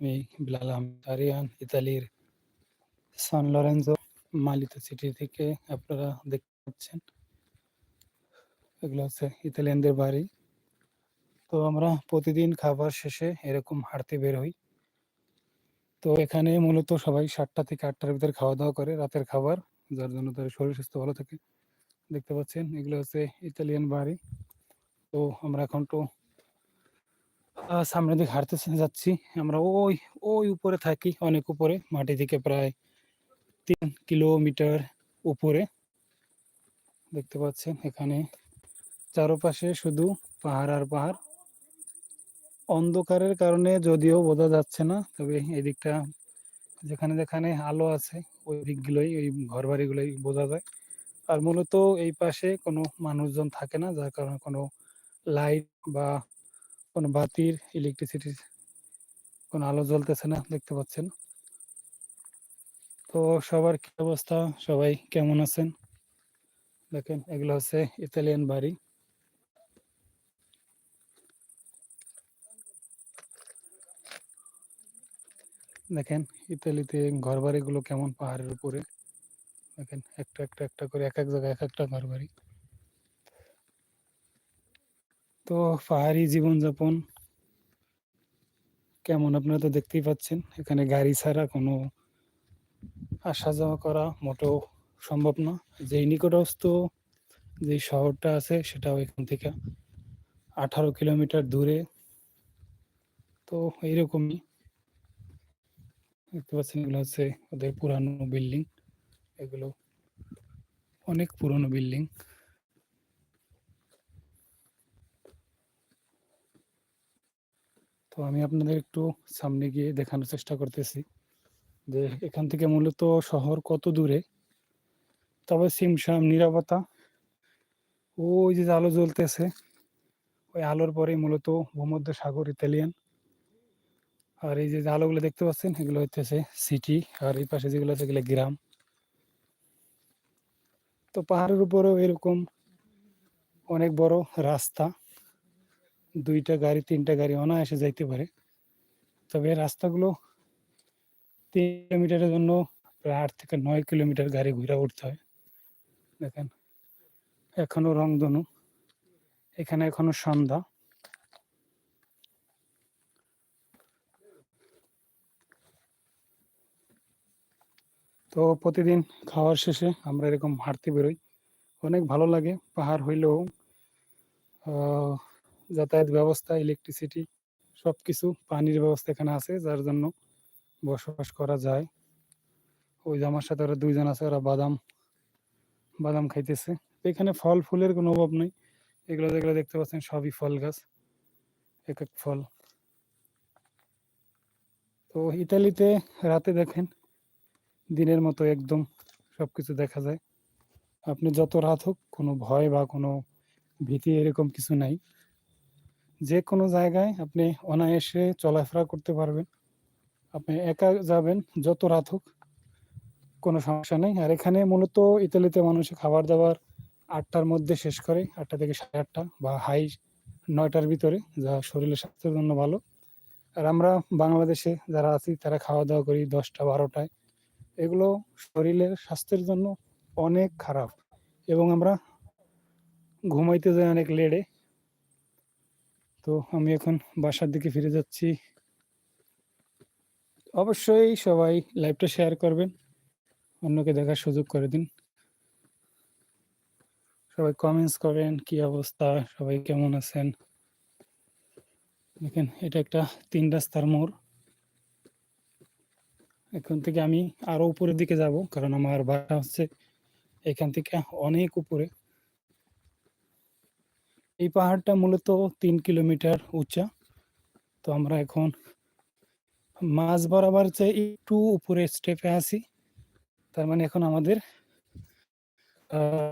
আমি বিলাল আহমেদ ইতালির সান লরেন্জো, মালিতো সিটি থেকে আপনারা দেখতে পাচ্ছেন। এগুলো হচ্ছে ইতালিয়ানদের বাড়ি। তো আমরা প্রতিদিন খাবার শেষে এরকম হাঁটতে বের হই। তো এখানে মূলত সবাই সাতটা থেকে আটটার ভিতরে খাওয়া দাওয়া করে রাতের খাবার, যার জন্য তাদের শরীর স্বাস্থ্য ভালো থাকে। দেখতে পাচ্ছেন, এগুলো হচ্ছে ইতালিয়ান বাড়ি। তো আমরা এখন তো সামনের দিকে হাঁটতে যাচ্ছি। আমরা ওই ওই উপরে থাকি, অনেক উপরে। মাটি থেকে প্রায় তিন কিলোমিটার উপরে। দেখতে পাচ্ছেন এখানে চারপাশে শুধু পাহাড় আর পাহাড়। অন্ধকারের কারণে যদিও বোঝা যাচ্ছে না, তবে এদিকটা যেখানে যেখানে আলো আছে, ওই দিকগুলোই, ওই ঘর বাড়িগুলোই বোঝা যায়। আর মূলত এই পাশে কোনো মানুষজন থাকে না, যার কারণে কোনো লাইট বা কোনো বাতির ইলেকট্রিসিটির কোনো আলো জ্বলতেছে না, দেখতে পাচ্ছেন। তো সবার কি অবস্থা? সবাই কেমন আছেন? দেখেন, এগুলো হচ্ছে ইতালিয়ান বাড়ি। দেখেন, ইতালিতে ঘর বাড়িগুলো কেমন? পাহাড়ের উপরে। দেখেন, একটা একটা একটা করে এক এক জায়গায় এক একটা ঘর বাড়ি তো পাহাড়ি জীবনযাপন কেমন আপনারা তো দেখতেই পাচ্ছেন, এখানে গাড়ি ছাড়া কোনো আসা যাওয়া করা মোটেও সম্ভব না। যেই নিকটস্থ যে শহরটা আছে সেটাও এখান থেকে আঠারো কিলোমিটার দূরে। তো এইরকমই দেখতে পাচ্ছেন এগুলো হচ্ছে ওদের পুরানো বিল্ডিং। এগুলো অনেক পুরনো বিল্ডিং। তো আমি আপনাদের একটু সামনে গিয়ে দেখানোর চেষ্টা করতেছি যে এখান থেকে মূলত শহর কত দূরে? তবে সিমসাম নিরাপত্তা ওই যে আলো জ্বলতেছে ওই আলোর পরে মূলত ভূমধ্য সাগর ইতালিয়ান। আর এই যে আলোগুলো দেখতে পাচ্ছেন এগুলো হচ্ছে সিটি আর এই পাশে যেগুলো আছে এগুলো গ্রাম। তো পাহাড়ের উপরেও এরকম অনেক বড় রাস্তা। দুইটা গাড়ি, তিনটা গাড়ি অনায়াসে যাইতে পারে। তবে রাস্তাগুলো তিন কিলোমিটারের জন্য প্রায় আট থেকে নয় কিলোমিটার গাড়ি ঘুরে উঠতে হয়। দেখেন, এখনও রংধনু, এখানে এখনও সন্ধ্যা। তো প্রতিদিন খাওয়ার শেষে আমরা এরকম হাঁটতে বেরোই। অনেক ভালো লাগে, পাহাড় হইলেও যাতায়াত ব্যবস্থা ইলেকট্রিসিটি সব কিছু পানির ব্যবস্থা এখানে আছে, যার জন্য বসবাস করা যায়। ওই যে আমার সাথে ওরা দুইজন আছে, ওরা বাদাম বাদাম খাইতেছে। এখানে ফল, ফুলের কোনো অভাব নেই। এগুলো যেগুলো দেখতে পাচ্ছেন, সবই ফল গাছ, এক এক ফল। তো ইতালিতে রাতে দেখেন, দিনের মতো একদম সব কিছু দেখা যায়। আপনি যত রাত হোক, কোনো ভয় বা কোনো ভীতি এরকম কিছু নাই। যে কোনো জায়গায় আপনি অনায়াসে চলাফেরা করতে পারবেন। আপনি একা যাবেন, যত রাত হোক, কোনো সমস্যা নেই। আর এখানে মূলত ইতালিতে মানুষ খাবার দাবার আটটার মধ্যে শেষ করে, আটটা থেকে সাড়ে আটটা বা হাই নয়টার ভিতরে, যা শরীরের স্বাস্থ্যের জন্য ভালো। আর আমরা বাংলাদেশে যারা আছি, তারা খাওয়া দাওয়া করি দশটা, বারোটায়। এগুলো শরীরের স্বাস্থ্যের জন্য অনেক খারাপ। এবং আমরা ঘুমাইতে যাই অনেক লেটে তো আমি এখন বাসার দিকে ফিরে যাচ্ছি। অবশ্যই সবাই লাইভটা শেয়ার করবেন, অন্যকে দেখার সুযোগ করে দিন। সবাই কমেন্টস করেন, কি অবস্থা, সবাই কেমন আছেন? দেখেন, এটা একটা তিন রাস্তার মোড়। এখান থেকে আমি আরও উপরের দিকে যাব, কারণ আমার বাসা হচ্ছে এখান থেকে অনেক উপরে। এই পাহাড়টা মূলত তিন কিলোমিটার উঁচা। তো আমরা এখন মাঝ বরাবর চেয়ে একটু উপরে স্টেপে আছি, তার মানে এখন আমাদের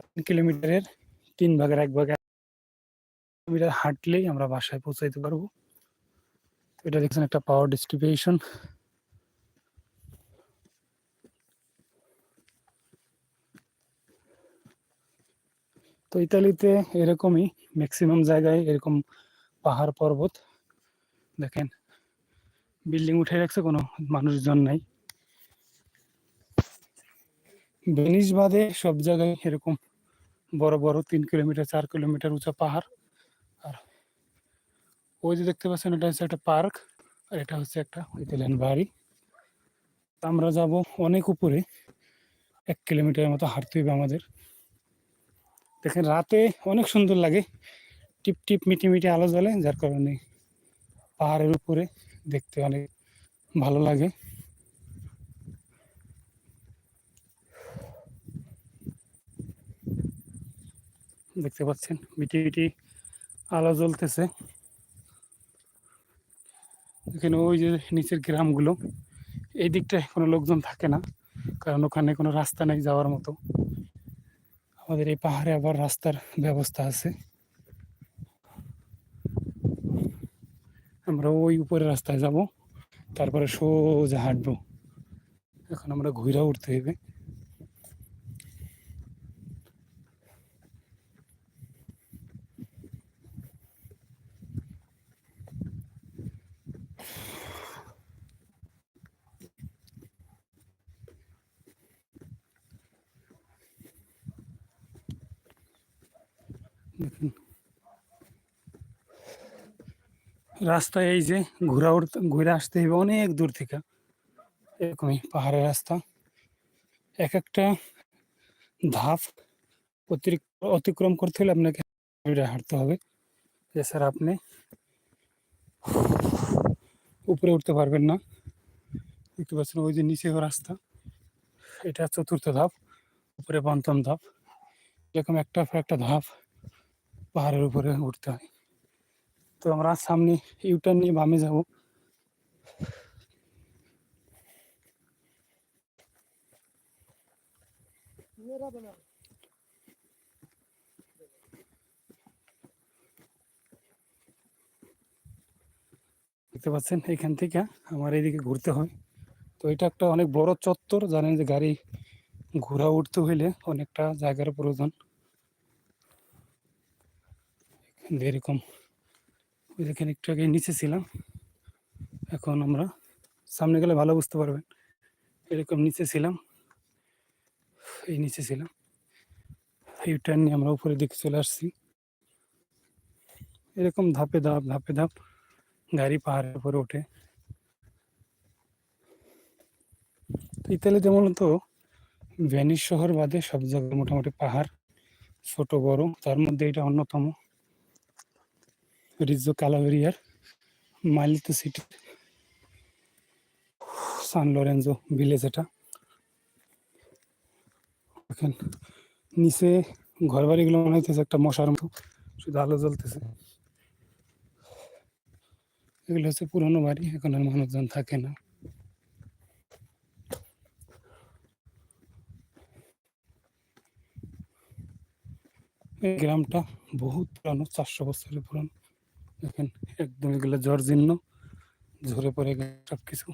তিন কিলোমিটারের তিন ভাগের এক ভাগে কিলোমিটার হাঁটলেই আমরা বাসায় পৌঁছাইতে পারব। এটা দেখছেন একটা পাওয়ার ডিস্ট্রিবিউশন তো ইতালিতে এরকমই ম্যাক্সিমাম জায়গায় এরকম পাহাড় পর্বত। দেখেন বিল্ডিং উঠে রাখছে, কোনো মানুষজন নাই। ভেনিস বাদে সব জায়গায় এরকম বড় বড় তিন কিলোমিটার, চার কিলোমিটার উঁচা পাহাড়। আর ওই যে দেখতে পাচ্ছেন, এটা হচ্ছে একটা পার্ক, আর এটা হচ্ছে একটা ইতালিয়ান বাড়ি। আমরা যাব অনেক উপরে, এক কিলোমিটারের মতো হাঁটতে হবে আমাদের। দেখেন রাতে অনেক সুন্দর লাগে। টিপ টিপ মিটি মিটি আলো জ্বলে, যার কারণে পাহাড়ের উপরে দেখতে অনেক ভালো লাগে। দেখতে পাচ্ছেন মিটি মিটি আলো জ্বলতেছে। এখানে ওই যে নিচের গ্রামগুলো, এই দিকটায় কোনো লোকজন থাকে না, কারণ ওখানে কোনো রাস্তা নেই যাওয়ার মতো। আমাদের এই পাহাড়ে আবার রাস্তার ব্যবস্থা আছে। আমরা ওই উপরে রাস্তায় যাব, তারপরে সোজা হাঁটবো। এখন আমরা ঘুরে উঠতে হবে। দেখুন। রাস্তায় এই যে ঘোরা উঠতে ঘুরে আসতে হবে অনেক দূর থেকে। এরকমই পাহাড়ের রাস্তা। এক একটা ধাপ অতিরিক্ত অতিক্রম করতে হলে আপনাকে হাঁটতে হবে। এছাড়া আপনি উপরে উঠতে পারবেন না। দেখতে পাচ্ছেন ওই যে নিচেও রাস্তা। এটা চতুর্থ ধাপ, উপরে পঞ্চম ধাপ। এরকম একটা একটা ধাপ। পাহাড়ের উপরে উঠতে হয়। তো আমরা সামনে ইউটার্ন নিয়ে বামে যাব। দেখতে পাচ্ছেন, এখান থেকে আমার এইদিকে ঘুরতে হয়। তো এটা একটা অনেক বড় চত্বর। জানেন যে গাড়ি ঘোরা উঠতে হইলে অনেকটা জায়গার প্রয়োজন। এরকম ওই দেখেন একটু আগে নিচে ছিলাম। এখন আমরা সামনে গেলে ভালো বুঝতে পারবেন। এরকম নিচে ছিলাম। এই নিচে ছিলাম। ইউটার্ন নিয়ে আমরা উপরের দিকে চলে আসছি। এরকম ধাপে ধাপ ধাপে ধাপ গাড়ি পাহাড়ের উপরে ওঠে। তো ইতালিতে মূলত ভেনিস শহর বাদে সব জায়গায় মোটামুটি পাহাড়, ছোট বড়, তার মধ্যে এটা অন্যতম। রিজো ক্যালাভেরিয়ার মাইলতো সিটি সান লরেঞ্জো ভিলেজ এটা দেখেন, নিচে ঘর বাড়িগুলো মনে হইতেছে একটা মশার মতো, শুধু আলো জ্বলতেছে। এগুলো হচ্ছে পুরনো বাড়ি, এখন আর মানুষজন থাকে না। এই গ্রামটা বহুত পুরানো, চারশো বছরের পুরানো। দেখেন, একদম এগুলো জীর্ণ, ঝরে পড়ে গেছে সব কিছু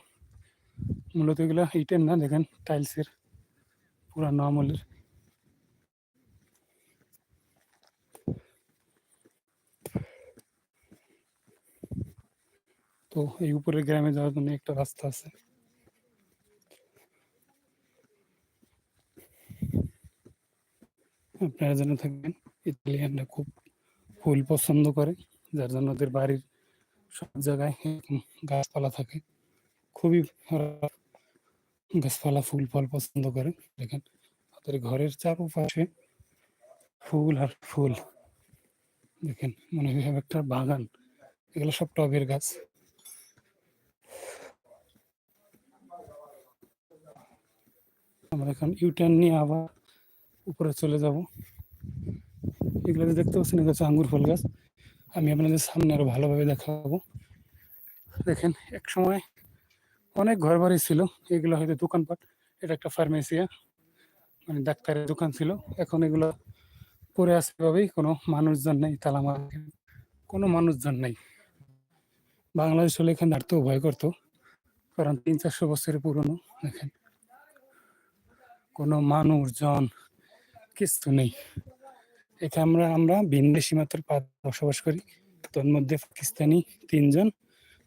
মূলত এগুলো ইটের না, দেখেন টাইলসের পুরানো আমলের তো এই উপরের গ্রামে যাওয়ার জন্য একটা রাস্তা আছে। আপনারা জেনে থাকবেন, ইতালিয়ানরা খুব ফুল পছন্দ করে। যার জন্য ওদের বাড়ির সব জায়গায় গাছপালা থাকে। খুবই গাছপালা, ফুল, ফল পছন্দ করে। দেখেন, ওদের ঘরের চারপাশে ফুল আর ফুল। দেখেন, মনে হয় একটা বাগান। এগুলো সব টবের গাছ। আমরা এখন ইউটার্ন নিয়ে আবার উপরে চলে যাব। এগুলো দেখতে পাচ্ছেন হচ্ছে আঙ্গুর ফল গাছ। আমি আপনাদের সামনে আরও ভালোভাবে দেখাবো। দেখেন, এক সময় অনেক ঘর বাড়ি ছিল, এগুলো হয়তো দোকানপাট, এটা একটা ফার্মেসিয়া মানে ডাক্তারের দোকান ছিল। এখন এগুলো পড়ে আছে এভাবেই, কোনো মানুষজন নেই, তালা কোনো মানুষজন নেই। বাংলাদেশ হলে এখানে দাঁড়তেও ভয় করতো, কারণ তিন চারশো বছরের পুরনো, দেখেন। কোনো মানুষজন, কিছু নেই। এখানে আমরা আমরা ভিনদেশি পাঁচ বসবাস করি। তোর মধ্যে পাকিস্তানি তিনজন,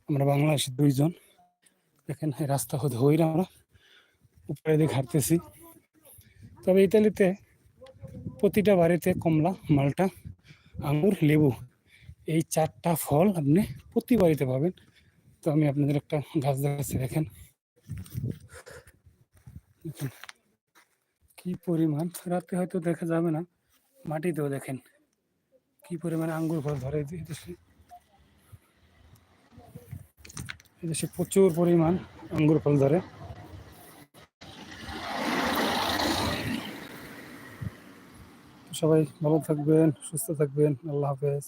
আমরা বাংলাদেশি দুইজন। দেখেন রাস্তা হতে হইরা আমরা। উপরে দিকে হাঁটতেছি। তবে ইতালিতে প্রতিটা বাড়িতে কমলা, মালটা, আঙুর, লেবু, এই চারটা ফল আপনি প্রতি বাড়িতে পাবেন। তো আমি আপনাদের একটা গাছ দেখাচ্ছি দেখেন, কি পরিমাণ। রাতে হয়তো দেখা যাবে না। মাটিতেও দেখেন কি পরিমাণে আঙ্গুর ফল ধরে দেশে। দেশে প্রচুর পরিমাণ আঙ্গুর ফল ধরে। সবাই ভালো থাকবেন, সুস্থ থাকবেন, আল্লাহ হাফেজ।